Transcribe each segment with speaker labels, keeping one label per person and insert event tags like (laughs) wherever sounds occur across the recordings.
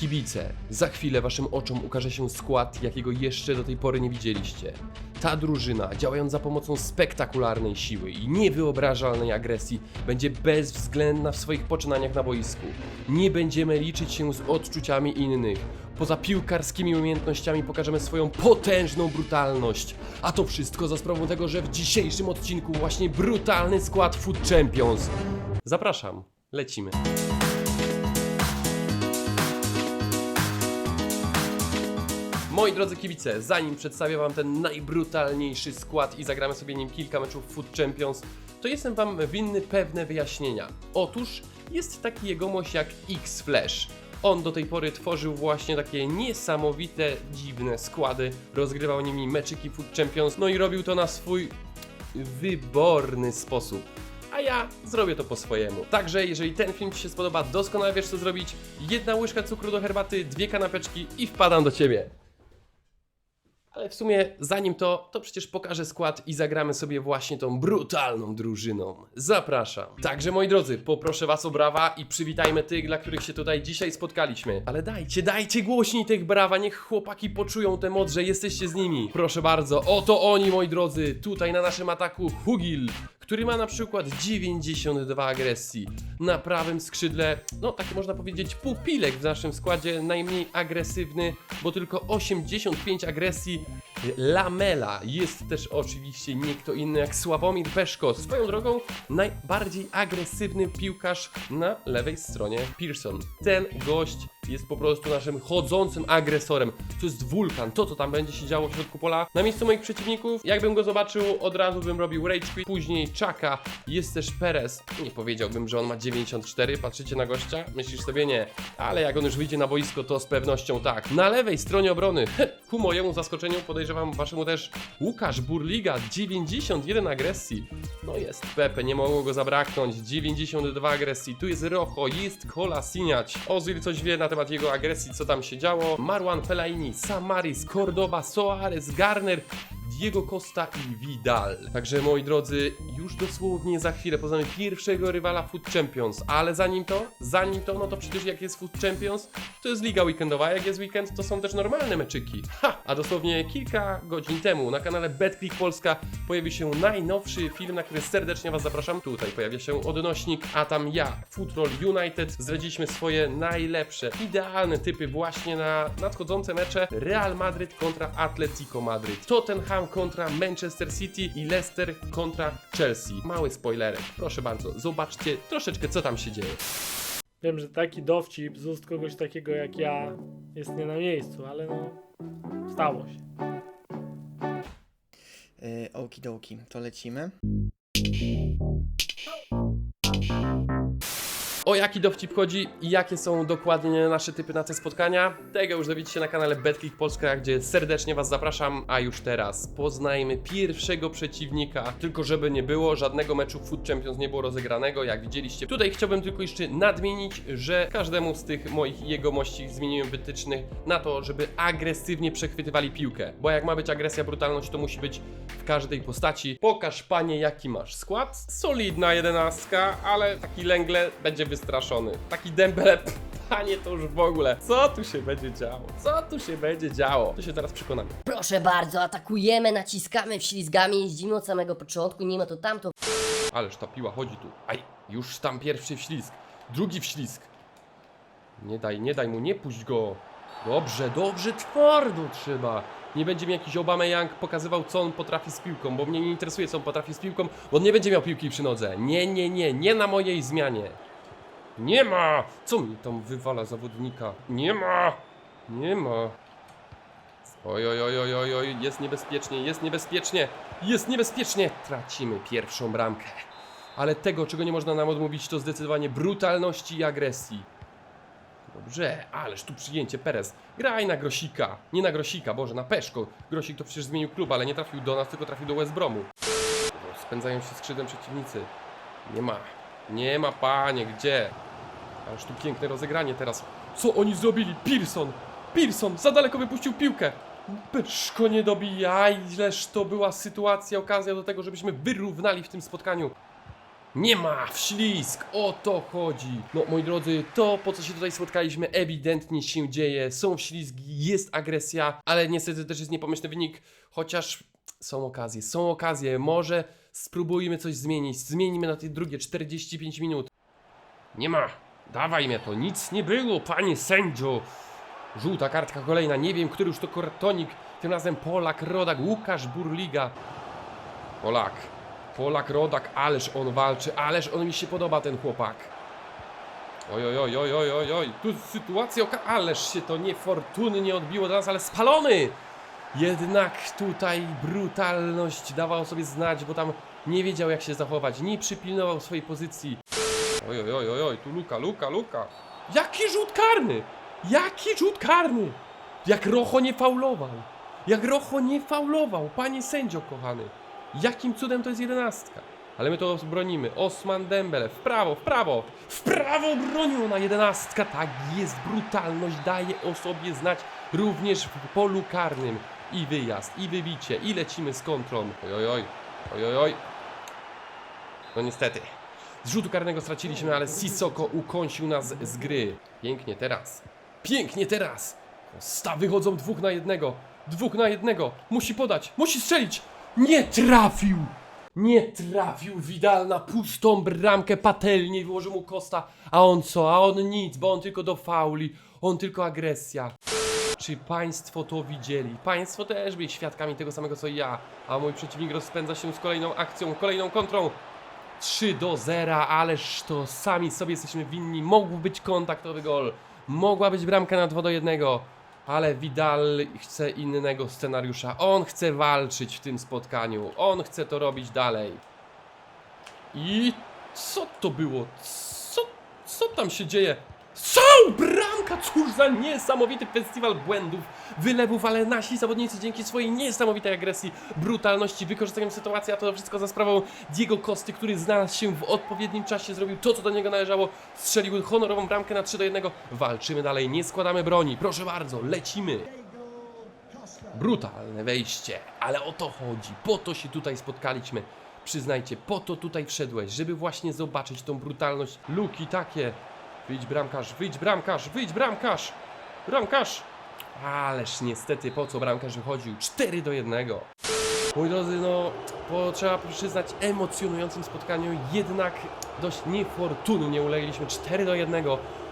Speaker 1: Kibice, za chwilę waszym oczom ukaże się skład, jakiego jeszcze do tej pory nie widzieliście. Ta drużyna, działając za pomocą spektakularnej siły i niewyobrażalnej agresji, będzie bezwzględna w swoich poczynaniach na boisku. Nie będziemy liczyć się z odczuciami innych. Poza piłkarskimi umiejętnościami pokażemy swoją potężną brutalność. A to wszystko za sprawą tego, że w dzisiejszym odcinku właśnie brutalny skład Food Champions. Zapraszam, lecimy. Moi drodzy kibice, zanim przedstawię wam ten najbrutalniejszy skład i zagramy sobie nim kilka meczów Food Champions, to jestem wam winny pewne wyjaśnienia. Otóż jest taki jegomość jak X-Flash. On do tej pory tworzył właśnie takie niesamowite, dziwne składy, rozgrywał nimi meczyki Food Champions, no i robił to na swój wyborny sposób. A ja zrobię to po swojemu. Także jeżeli ten film Ci się spodoba, doskonale wiesz co zrobić. Jedna łyżka cukru do herbaty, dwie kanapeczki i wpadam do Ciebie. Ale w sumie, zanim to, to przecież pokażę skład i zagramy sobie właśnie tą brutalną drużyną. Zapraszam. Także moi drodzy, poproszę was o brawa i przywitajmy tych, dla których się tutaj dzisiaj spotkaliśmy. Ale dajcie, dajcie głośniej tych brawa, niech chłopaki poczują tę moc, że jesteście z nimi. Proszę bardzo, oto oni moi drodzy, tutaj na naszym ataku Hugil, który ma na przykład 92 agresji. Na prawym skrzydle, no tak można powiedzieć, pupilek w naszym składzie, najmniej agresywny, bo tylko 85 agresji. Lamela jest też oczywiście nie kto inny jak Sławomir Peszko. Swoją drogą najbardziej agresywny piłkarz na lewej stronie Pearson. Ten gość jest po prostu naszym chodzącym agresorem. To jest wulkan, to co tam będzie się działo w środku pola. Na miejscu moich przeciwników, jakbym go zobaczył, od razu bym robił rage quit. Później Chaka, jest też Perez. Nie powiedziałbym, że on ma 94, patrzycie na gościa? Myślisz sobie nie. Ale jak on już wyjdzie na boisko, to z pewnością tak. Na lewej stronie obrony, ku mojemu zaskoczeniu, podejrzewam waszemu też, Łukasz Burliga, 91 agresji. No jest Pepe, nie mogło go zabraknąć. 92 agresji. Tu jest Rojo, jest Kolasiniać. Ozil coś wie na temat jego agresji, co tam się działo. Marwan Fellaini, Samaris, Cordoba, Soares, Garner. Diego Costa i Vidal. Także moi drodzy, już dosłownie za chwilę poznamy pierwszego rywala Food Champions, ale zanim to, zanim to, no to przecież jak jest Food Champions, to jest liga weekendowa, jak jest weekend, to są też normalne meczyki. Ha! A dosłownie kilka godzin temu na kanale BetClick Polska pojawił się najnowszy film, na który serdecznie Was zapraszam. Tutaj pojawia się odnośnik, a tam ja, Football United, zdradziliśmy swoje najlepsze, idealne typy właśnie na nadchodzące mecze Real Madryt kontra Atletico Madryt, Tottenham kontra Manchester City i Leicester kontra Chelsea. Mały spoilerek, proszę bardzo, zobaczcie troszeczkę co tam się dzieje.
Speaker 2: Wiem, że taki dowcip z ust kogoś takiego jak ja jest nie na miejscu, ale no stało się.
Speaker 3: Yy, Okidoki, to lecimy.
Speaker 1: O jaki dowcip chodzi i jakie są dokładnie nasze typy na te spotkania, tego już dowiecie się na kanale BetClick Polska, gdzie serdecznie Was zapraszam, a już teraz poznajmy pierwszego przeciwnika, tylko żeby nie było, żadnego meczu Food Champions nie było rozegranego, jak widzieliście. Tutaj chciałbym tylko jeszcze nadmienić, że każdemu z tych moich jegomości zmieniłem wytycznych na to, żeby agresywnie przechwytywali piłkę, bo jak ma być agresja, brutalność, to musi być w każdej postaci. Pokaż panie jaki masz skład, solidna jedenastka, ale taki lęgle będzie wystraszony. Taki Dembele, pff, (laughs) panie to już w ogóle. Co tu się będzie działo? Co tu się będzie działo? To się teraz przekonamy.
Speaker 4: Proszę bardzo, atakujemy, naciskamy, wślizgamy, jeździmy od samego początku, nie ma to tamto.
Speaker 1: Ależ ta piła chodzi tu. Aj, już tam pierwszy wślizg. Drugi wślizg. Nie daj, nie daj mu, nie puść go. Dobrze, dobrze, twardo trzeba. Nie będzie mi jakiś Obama Young pokazywał, co on potrafi z piłką, bo mnie nie interesuje, co on potrafi z piłką, bo on nie będzie miał piłki przy nodze. Nie, nie, nie, nie na mojej zmianie. Nie ma! Co mi tam wywala zawodnika? Nie ma! Nie ma. Oj, oj, oj, oj, oj, jest niebezpiecznie, jest niebezpiecznie, jest niebezpiecznie. Tracimy pierwszą bramkę. Ale tego, czego nie można nam odmówić, to zdecydowanie brutalności i agresji. Dobrze, ależ tu przyjęcie Perez. Graj na Grosika. Nie na Grosika, Boże, na Peszko. Grosik to przecież zmienił klub, ale nie trafił do nas, tylko trafił do West Bromu. Spędzają się skrzydłem przeciwnicy. Nie ma. Nie ma, panie, gdzie? Ależ tu piękne rozegranie teraz. Co oni zrobili? Pearson! Pearson za daleko wypuścił piłkę. Peszko nie dobija. Ileż to była sytuacja, okazja do tego, żebyśmy wyrównali w tym spotkaniu. Nie ma! Wślizg! O to chodzi! No, moi drodzy, to po co się tutaj spotkaliśmy ewidentnie się dzieje. Są wślizgi, jest agresja, ale niestety też jest niepomyślny wynik, chociaż są okazje, są okazje. Może spróbujmy coś zmienić. Zmienimy na te drugie 45 minut. Nie ma! Dawaj mnie to, nic nie było, panie sędzio! Żółta kartka kolejna, nie wiem, który już to kartonik. Tym razem Polak, Rodak, Łukasz Burliga. Polak, Polak, Rodak, ależ on walczy, ależ on mi się podoba ten chłopak. Oj, oj, oj, oj, oj, oj, tu sytuacja, oka- ależ się to niefortunnie odbiło do nas, ale spalony! Jednak tutaj brutalność dawała sobie znać, bo tam nie wiedział jak się zachować, nie przypilnował swojej pozycji. Oj, oj, oj, oj, tu Luka, Luka, Luka. Jaki rzut karny! Jaki rzut karny! Jak Rocho nie faulował! Jak Rocho nie faulował, panie sędzio kochany! Jakim cudem to jest jedenastka? Ale my to bronimy. Osman Dembele, w prawo, w prawo! W prawo bronił na jedenastka! Tak jest, brutalność daje o sobie znać również w polu karnym. I wyjazd, i wybicie, i lecimy z kontrą. Oj, oj, oj, oj. No niestety. Z rzutu karnego straciliśmy, ale Sissoko ukąsił nas z gry. Pięknie teraz. Pięknie teraz. Sta wychodzą dwóch na jednego. Dwóch na jednego. Musi podać. Musi strzelić. Nie trafił. Nie trafił Widal na pustą bramkę patelnie wyłożył mu Kosta. A on co? A on nic, bo on tylko do fauli. On tylko agresja. Czy państwo to widzieli? Państwo też byli świadkami tego samego co ja. A mój przeciwnik rozpędza się z kolejną akcją, kolejną kontrą. 3 do 0, ależ to sami sobie jesteśmy winni. Mógł być kontaktowy gol. Mogła być bramka na 2 do 1. Ale Vidal chce innego scenariusza. On chce walczyć w tym spotkaniu. On chce to robić dalej. I co to było? Co, co tam się dzieje? Są! Bramka! Cóż za niesamowity festiwal błędów, wylewów, ale nasi zawodnicy dzięki swojej niesamowitej agresji, brutalności, wykorzystaniem sytuacji, a to wszystko za sprawą Diego Kosty, który znalazł się w odpowiednim czasie, zrobił to, co do niego należało, strzelił honorową bramkę na 3 do 1. Walczymy dalej, nie składamy broni. Proszę bardzo, lecimy. Brutalne wejście, ale o to chodzi. Po to się tutaj spotkaliśmy. Przyznajcie, po to tutaj wszedłeś, żeby właśnie zobaczyć tą brutalność. Luki takie. Wyjdź bramkarz, wyjdź bramkarz, wyjdź bramkarz! Bramkarz! Ależ niestety, po co bramkarz wychodził? 4 do 1. Moi drodzy, no, po, trzeba przyznać emocjonującym spotkaniu, jednak dość niefortunnie ulegliśmy 4 do 1.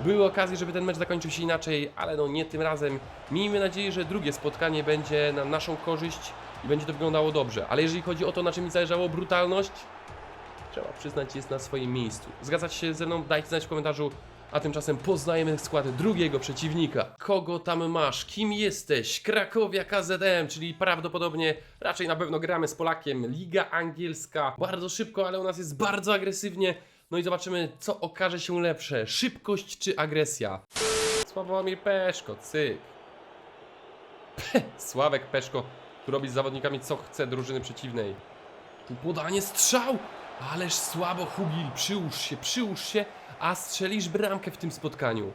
Speaker 1: Były okazje, żeby ten mecz zakończył się inaczej, ale no nie tym razem. Miejmy nadzieję, że drugie spotkanie będzie na naszą korzyść i będzie to wyglądało dobrze. Ale jeżeli chodzi o to, na czym mi zależało, brutalność, trzeba przyznać, jest na swoim miejscu. Zgadzacie się ze mną? Dajcie znać w komentarzu. A tymczasem poznajemy skład drugiego przeciwnika. Kogo tam masz? Kim jesteś? Krakowia KZM, czyli prawdopodobnie, raczej na pewno gramy z Polakiem. Liga angielska. Bardzo szybko, ale u nas jest bardzo agresywnie. No i zobaczymy, co okaże się lepsze. Szybkość czy agresja? Sławomir Peszko, cyk. Sławek Peszko, tu robi z zawodnikami co chce drużyny przeciwnej. Tu podanie strzał! Ależ słabo Hugil, przyłóż się, przyłóż się, a strzelisz bramkę w tym spotkaniu.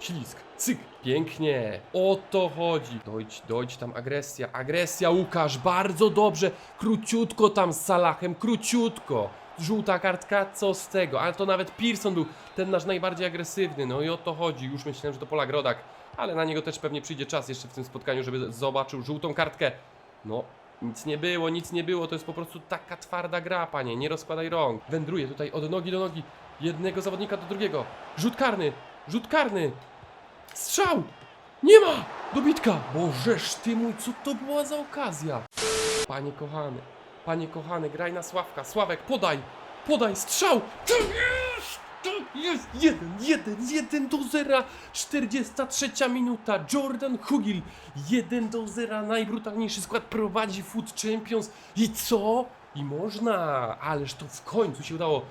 Speaker 1: Ślisk, cyk, pięknie, o to chodzi. Dojdź, dojdź, tam agresja, agresja Łukasz, bardzo dobrze, króciutko tam z Salahem, króciutko. Żółta kartka, co z tego, ale to nawet Pearson był ten nasz najbardziej agresywny, no i o to chodzi. Już myślałem, że to Polak Rodak, ale na niego też pewnie przyjdzie czas jeszcze w tym spotkaniu, żeby zobaczył żółtą kartkę. No, nic nie było, nic nie było, to jest po prostu taka twarda gra, panie, nie rozkładaj rąk. Wędruje tutaj od nogi do nogi, jednego zawodnika do drugiego. Rzut karny, rzut karny. Strzał! Nie ma! Dobitka! Bożeż ty mój, co to była za okazja? Panie kochany, panie kochany, graj na Sławka. Sławek, podaj! Podaj, strzał! Jest! Jeden, jeden, jeden do zera! 43 minuta, Jordan Hugil 1 do 0, najbrutalniejszy skład prowadzi Food Champions i co? I można, ależ to w końcu się udało.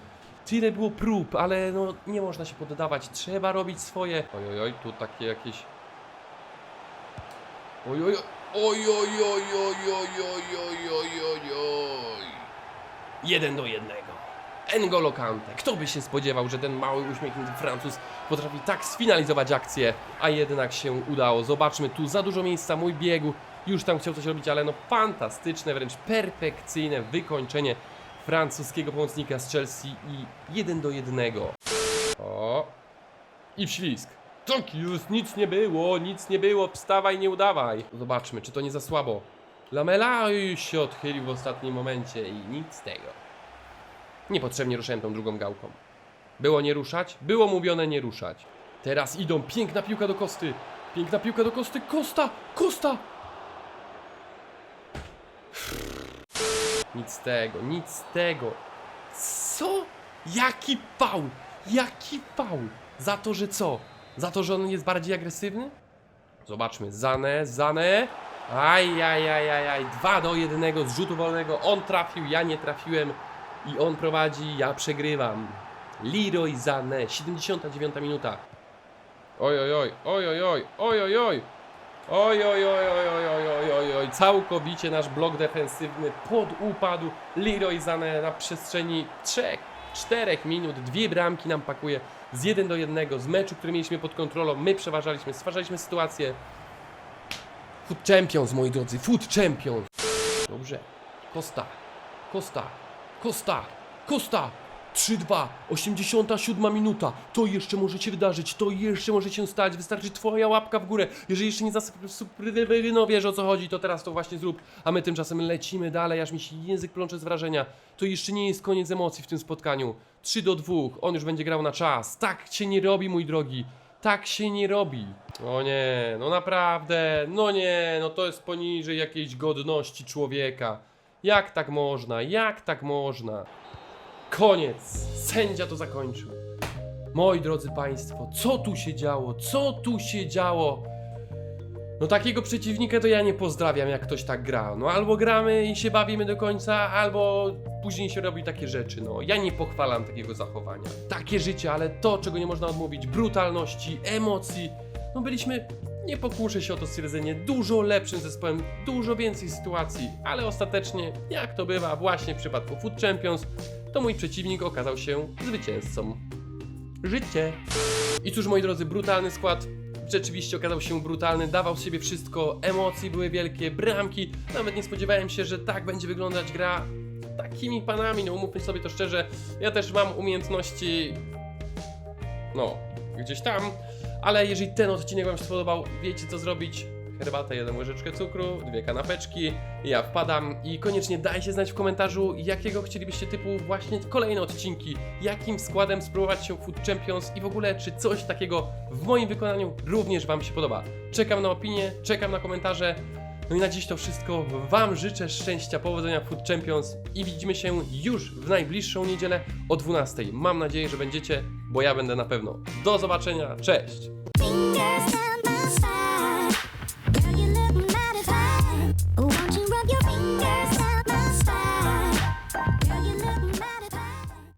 Speaker 1: Tyle było prób, ale no nie można się poddawać, trzeba robić swoje. Oj, oj, oj, tu takie jakieś... Oj, oj, oj, oj, oj, oj, oj, oj, oj, oj, oj, oj. Jeden do jednego. N'Golo Kante. Kto by się spodziewał, że ten mały uśmiechnięty Francuz potrafi tak sfinalizować akcję, a jednak się udało. Zobaczmy, tu za dużo miejsca, mój biegu już tam chciał coś robić, ale no fantastyczne, wręcz perfekcyjne wykończenie francuskiego pomocnika z Chelsea i 1 do 1. O. I wślizg. Tak już, nic nie było, nic nie było, wstawaj, nie udawaj. Zobaczmy, czy to nie za słabo. Lamela już się odchylił w ostatnim momencie i nic z tego. Niepotrzebnie ruszałem tą drugą gałką. Było nie ruszać? Było mówione nie ruszać. Teraz idą, piękna piłka do Kosty. Piękna piłka do Kosty, Kosta, Kosta! Nic z tego, nic z tego. Co? Jaki faul? Jaki faul? Za to, że co? Za to, że on jest bardziej agresywny? Zobaczmy, Zane, Zane. Aj, aj, aj, aj, aj. 2 do 1 z rzutu wolnego. On trafił, ja nie trafiłem. I on prowadzi, ja przegrywam. Leroy Zane, 79 minuta. Oj, oj, oj, oj, oj, oj, oj, oj, oj. Oj, oj, oj, oj, oj, oj, oj, oj, całkowicie nasz blok defensywny podupadł. Leroy Zane na przestrzeni 3-4 minut, dwie bramki nam pakuje z 1 do 1 z meczu, który mieliśmy pod kontrolą. My przeważaliśmy, stwarzaliśmy sytuację. Food Champions, moi drodzy, Food Champions. Dobrze. Costa, Costa, Costa, Costa. 3-2, 87 minuta. To jeszcze może się wydarzyć, to jeszcze może się stać. Wystarczy twoja łapka w górę. Jeżeli jeszcze nie zasubskrybowano, wiesz o co chodzi, to teraz to właśnie zrób. A my tymczasem lecimy dalej, aż mi się język plącze z wrażenia. To jeszcze nie jest koniec emocji w tym spotkaniu. 3 do 2, on już będzie grał na czas. Tak się nie robi, mój drogi. Tak się nie robi. O nie, no naprawdę, no nie, no to jest poniżej jakiejś godności człowieka. Jak tak można? Jak tak można? Koniec! Sędzia to zakończył. Moi drodzy Państwo, co tu się działo? Co tu się działo? No takiego przeciwnika to ja nie pozdrawiam, jak ktoś tak gra. No albo gramy i się bawimy do końca, albo później się robi takie rzeczy. No ja nie pochwalam takiego zachowania. Takie życie, ale to, czego nie można odmówić, brutalności, emocji. No byliśmy, nie pokuszę się o to stwierdzenie, dużo lepszym zespołem, dużo więcej sytuacji, ale ostatecznie, jak to bywa właśnie w przypadku Food Champions, to mój przeciwnik okazał się zwycięzcą. Życie. I cóż, moi drodzy, brutalny skład. Rzeczywiście okazał się brutalny, dawał z siebie wszystko, emocje były wielkie, bramki. Nawet nie spodziewałem się, że tak będzie wyglądać gra takimi panami. No, umówmy sobie to szczerze. Ja też mam umiejętności. No, gdzieś tam. Ale jeżeli ten odcinek Wam się spodobał, wiecie co zrobić. Herbatę, jedną łyżeczkę cukru, dwie kanapeczki, ja wpadam i koniecznie dajcie znać w komentarzu, jakiego chcielibyście typu właśnie kolejne odcinki, jakim składem spróbować się Food Champions i w ogóle, czy coś takiego w moim wykonaniu również Wam się podoba. Czekam na opinię, czekam na komentarze. No i na dziś to wszystko. Wam życzę szczęścia, powodzenia Food Champions i widzimy się już w najbliższą niedzielę o 12. Mam nadzieję, że będziecie, bo ja będę na pewno. Do zobaczenia, cześć!